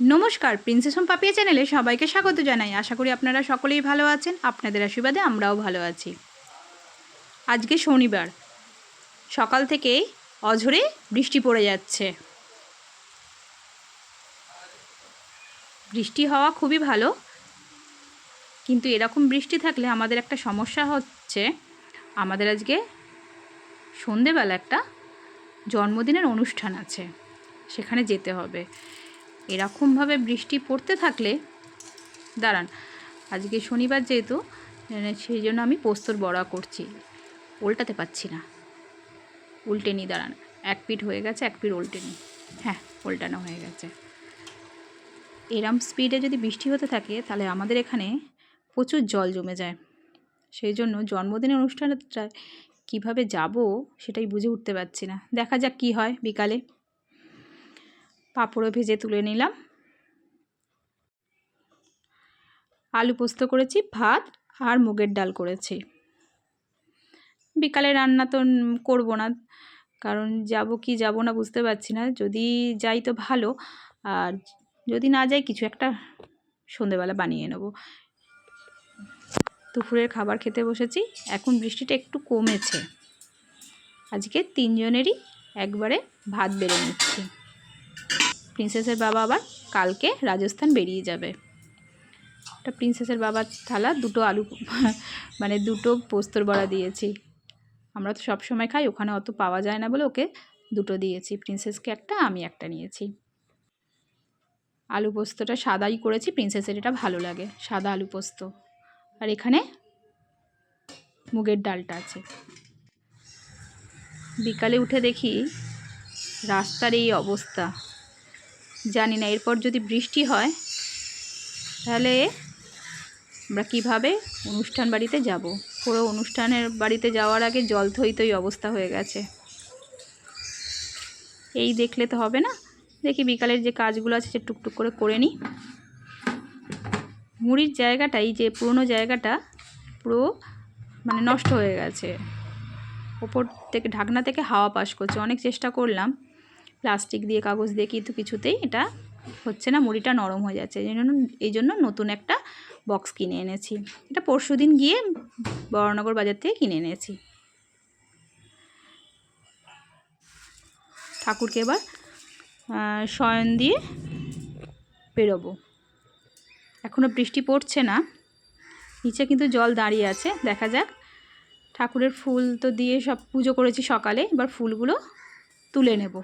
নমস্কার princess home Papiya চ্যানেলে সবাইকে স্বাগত জানাই। আশা করি আপনারা সকলেই ভালো আছেন, আপনাদের আশীর্বাদে আমরাও ভালো আছি। আজকে শনিবার, সকাল থেকেই অঝরে বৃষ্টি পড়ে যাচ্ছে। বৃষ্টি হওয়া খুবই ভালো, কিন্তু এরকম বৃষ্টি থাকলে আমাদের একটা সমস্যা হচ্ছে, আমাদের আজকে সন্ধেবেলা একটা জন্মদিনের অনুষ্ঠান আছে, সেখানে যেতে হবে। এরকমভাবে বৃষ্টি পড়তে থাকলে, দাঁড়ান, আজকে শনিবার যেহেতু সেই জন্য আমি পোস্তর বড়া করছি উল্টাতে পাচ্ছি না। উল্টে নিই দাঁড়ান, এক পিঠ হয়ে গেছে, এক পিঠ উল্টে নিই হ্যাঁ উল্টানো হয়ে গেছে। এরম স্পিডে যদি বৃষ্টি হতে থাকে, তাহলে আমাদের এখানে প্রচুর জল জমে যায়। সেই জন্য জন্মদিনের অনুষ্ঠানটা কীভাবে যাব, সেটাই বুঝে উঠতে পারছি না। দেখা যাক কী হয় বিকালে। পাঁপড়ও ভেজে তুলে নিলাম। আলু পোস্ত করেছি, ভাত আর মুগের ডাল করেছি। বিকালে রান্না তো করব না, কারণ যাব কি যাব না বুঝতে পারছি না। যদি যাই তো ভালো, আর যদি না যাই কিছু একটা সন্ধেবেলা বানিয়ে নেব। দুপুরের খাবার খেতে বসেছি, এখন বৃষ্টিটা একটু কমেছে। আজকে তিনজনেরই একবারে ভাত বেড়ে নিচ্ছি। প্রিন্সেসের বাবা আবার কালকে রাজস্থান বেরিয়ে যাবে। একটা প্রিন্সেসের বাবার থালা দুটো আলু মানে দুটো পোস্তর বড়া দিয়েছি। আমরা তো সব সময় খাই, ওখানে অত পাওয়া যায় না বলে ওকে দুটো দিয়েছি। প্রিন্সেসকে একটা, আমি একটা নিয়েছি। আলু পোস্তটা সাদাই করেছি, প্রিন্সেসের এটা ভালো লাগে, সাদা আলু পোস্ত। আর এখানে মুগের ডালটা আছে। বিকালে উঠে দেখি রাস্তার এই অবস্থা। জানি না, এরপর যদি বৃষ্টি হয়, তাহলে আমরা কীভাবে অনুষ্ঠান বাড়িতে যাব? পুরো অনুষ্ঠানের বাড়িতে যাওয়ার আগে জল থই থই অবস্থা হয়ে গেছে। এই দেখলে তো হবে না। দেখি বিকালের যে কাজগুলো আছে, সে টুকটুক করে করে নিই। মুড়ির জায়গাটা এই যে পুরনো জায়গাটা, পুরো মানে নষ্ট হয়ে গেছে। ওপর থেকে, ঢাকনা থেকে হাওয়া পাস করছে। অনেক চেষ্টা করলাম। প্লাস্টিক দিয়ে, কাগজ দিয়ে কিন্তু কিছুতেই এটা হচ্ছে না, মুড়িটা নরম হয়ে যাচ্ছে। এই জন্য এই জন্য নতুন একটা বক্স কিনে এনেছি। এটা পরশু দিন গিয়ে বড়নগর বাজার থেকে কিনে এনেছি। ঠাকুরকে এবার শয়ন দিয়ে বেরোবো এখনও বৃষ্টি পড়ছে না। নিচে কিন্তু জল দাঁড়িয়ে আছে। দেখা যাক, ঠাকুরের ফুল তো দিয়ে সব পুজো করেছি সকালে, এবার ফুলগুলো তুলে নেব।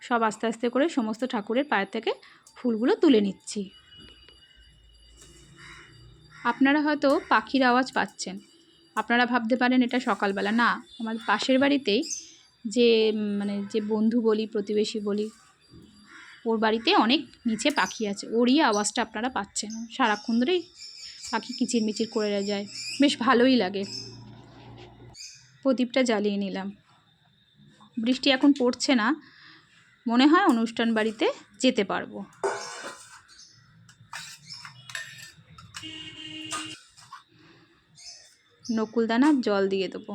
সব আস্তে আস্তে করে সমস্ত ঠাকুরের পায়ের থেকে ফুলগুলো তুলে নিচ্ছি। আপনারা হয়তো পাখির আওয়াজ পাচ্ছেন। আপনারা ভাবতে পারেন এটা সকালবেলা। না, আমার পাশের বাড়িতেই যে মানে যে বন্ধু বলি, প্রতিবেশী বলি, ওর বাড়িতে অনেক নিচে পাখি আছে। ওরই আওয়াজটা আপনারা পাচ্ছেন। সারাক্ষণ ধরেই পাখি কিচিরমিচির করে যায়। বেশ ভালোই লাগে। প্রদীপটা জ্বালিয়ে নিলাম। বৃষ্টি এখন পড়ছে না। মনে হয় অনুষ্ঠান বাড়িতে যেতে পারব। নকুলদানা জল দিয়ে দেবো।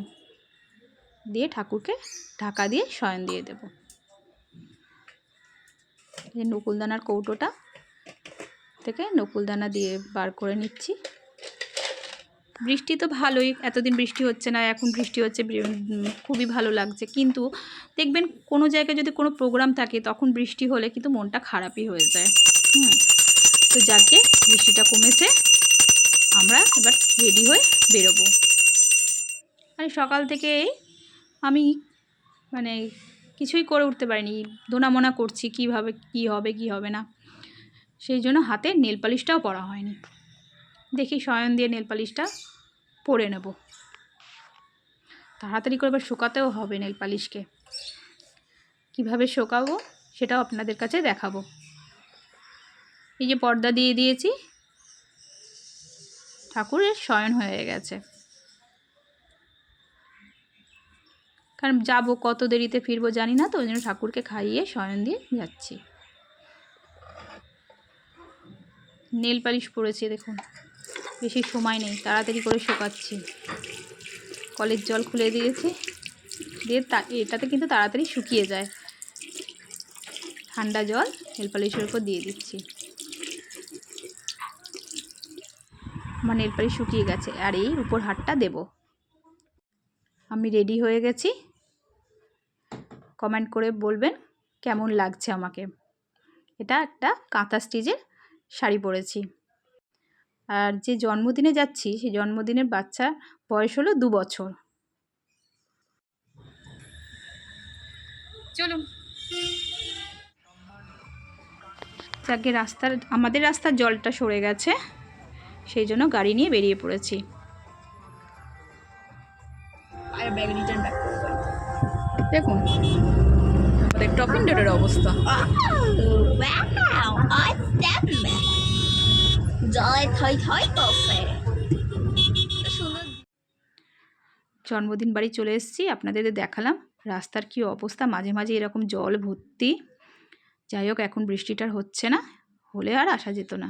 দিয়ে ঠাকুরকে ঢাকা দিয়ে শয়ন দিয়ে দেবো। নকুলদানার কৌটোটা থেকে নকুলদানা দিয়ে বার করে নিচ্ছি। বৃষ্টি তো ভালোই, এতদিন বৃষ্টি হচ্ছে না, এখন বৃষ্টি হচ্ছে খুবই ভালো লাগছে। কিন্তু দেখবেন কোনো জায়গায় যদি কোনো প্রোগ্রাম থাকে, তখন বৃষ্টি হলে কিন্তু মনটা খারাপই হয়ে যায়। হুম, তো যাকে বৃষ্টিটা কমেছে, আমরা এবার রেডি হয়ে বেরোবো। আর সকাল থেকে আমি মানে কিছুই করে উঠতে পারিনি, দোনামোনা করছি, কীভাবে, কি হবে কি হবে না। সেই জন্য হাতে নেল পালিশটাও পরা হয়নি। দেখি শয়ন দিয়ে নেল পালিশটা পরে নেব। তাড়াতাড়ি করে এবার শুকাতেও হবে নেল পালিশকে। কীভাবে শোকাবো সেটাও আপনাদের কাছে দেখাবো। এই যে পর্দা দিয়ে দিয়েছি, ঠাকুরের শয়ন হয়ে গেছে। কারণ যাব, কত দেরিতে ফিরবো জানি না, তো ওই জন্য ঠাকুরকে খাইয়ে শয়ন দিয়ে যাচ্ছি। নেল পালিশ পড়েছে দেখুন। বেশি সময় নেই, তাড়াতাড়ি করে শোকাচ্ছি। কলের জল খুলে দিয়েছি, দিয়ে এটাতে কিন্তু তাড়াতাড়ি শুকিয়ে যায়। ঠান্ডা জল নেলপালিশের উপর দিয়ে দিচ্ছি। আমার নেলপালিশ শুকিয়ে গেছে, আর এই উপর হাতটা দেব। আমি রেডি হয়ে গেছি। কমেন্ট করে বলবেন কেমন লাগছে আমাকে। এটা একটা কাঁথা স্টিচের শাড়ি পরেছি। আর যে জন্মদিনে যাচ্ছি সেই জন্মদিনের বাচ্চা বয়স হলো দু বছর। চলুন। যাকে রাস্তার আমাদের রাস্তার জলটা সরে গেছে সেই জন্য গাড়ি নিয়ে বেরিয়ে পড়েছি। দেখুন আমাদের টপিং ডোরের অবস্থা! থই থই করছে জন্মদিন বাড়ি চলে এসেছি, আপনাদের দেখালাম রাস্তার কি অবস্থা। মাঝে মাঝে এরকম জল ভর্তি। যাই হোক, এখন বৃষ্টিটার হচ্ছে না, হলে আর আসা যেত না।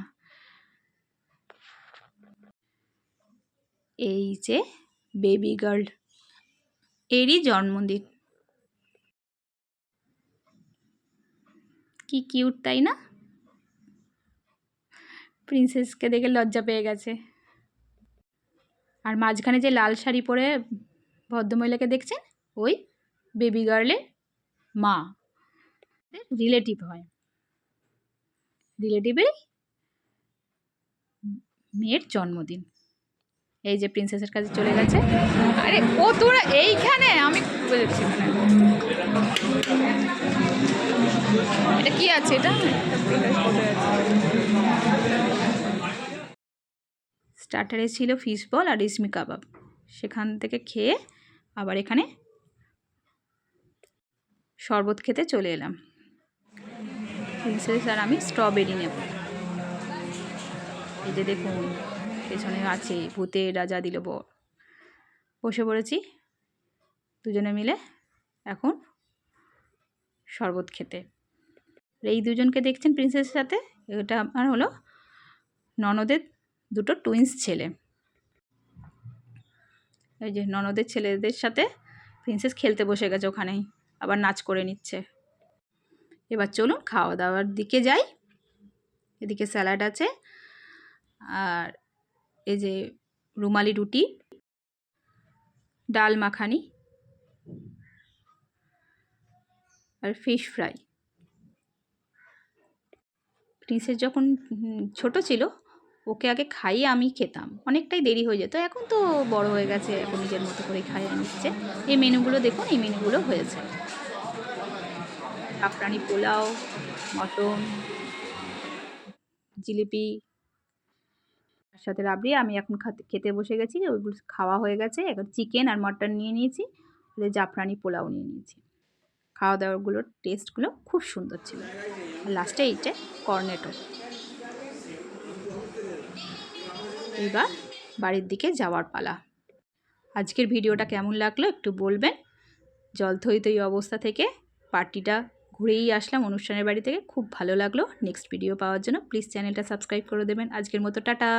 এই যে বেবি গার্ল এরই জন্মদিন। কি কিউট তাই না? প্রিন্সেসকে দেখে লজ্জা পেয়ে গেছে। আর মাঝখানে যে লাল শাড়ি পরে ভদ্রমহিলাকে দেখছেন? ওই বেবি গার্লের মা। রিলেটিভ হয়। রিলেটিভেরই মেয়ের জন্মদিন। এই যে প্রিন্সেসের কাছে চলে গেছে। আরে ও তোরা এইখানে? আমি কি আছে এটা? স্টার্টারে ছিল ফিশ বল আর রেশমি কাবাব। সেখান থেকে খেয়ে আবার এখানে শরবত খেতে চলে এলাম। প্রিন্সেস আর আমি স্ট্রবেরি নেব। এই যে দেখুন, পেছনে আছে ভূতে রাজা দিল বর বসে পড়েছি। দুজনে মিলে এখন শরবত খেতে। এই দুজনকে দেখছেন প্রিন্সেসের সাথে? এটা আমার হলো ননদের দুটো টুইন্স ছেলে। এই যে ননদের ছেলেদের সাথে প্রিন্সেস খেলতে বসে গেছে ওখানেই, আবার নাচ করে নিচ্ছে। এবার চলুন খাওয়া দাওয়ার দিকে যাই। এদিকে স্যালাড আছে, আর এই যে রুমালি রুটি, ডাল মাখানি, আর ফিশ ফ্রাই প্রিন্সেস যখন ছোট ছিল, ওকে আগে খাইয়ে আমি খেতাম। অনেকটাই দেরি হয়ে যেত। এখন তো বড় হয়ে গেছে, এখন নিজের মতো করে খাইয়ে নিচ্ছে এই মেনুগুলো দেখুন, এই মেনুগুলো হয়েছে। জাফরানি পোলাও, মটন, জিলিপি, তার সাথে রাবড়ি। আমি এখন খেতে বসে গেছি। ওইগুলো খাওয়া হয়ে গেছে। এখন চিকেন আর মটন নিয়ে নিয়েছি। জাফরানি পোলাও নিয়ে নিয়েছি। খাওয়া দাওয়াগুলোর টেস্টগুলো খুব সুন্দর ছিল। লাস্টে এইটা কর্নেটো। এবার বাড়ির দিকে যাওয়ার পালা। আজকের ভিডিওটা কেমন লাগল একটু বলবেন। জল থই অবস্থা থেকে পার্টিটা ঘুরেই আসলাম। অনুষ্ঠানের বাড়ি থেকে খুব ভালো লাগল। নেক্সট ভিডিও পাওয়ার জন্য প্লিজ চ্যানেলটা সাবস্ক্রাইব করে দেবেন। আজকের মতো টাটা।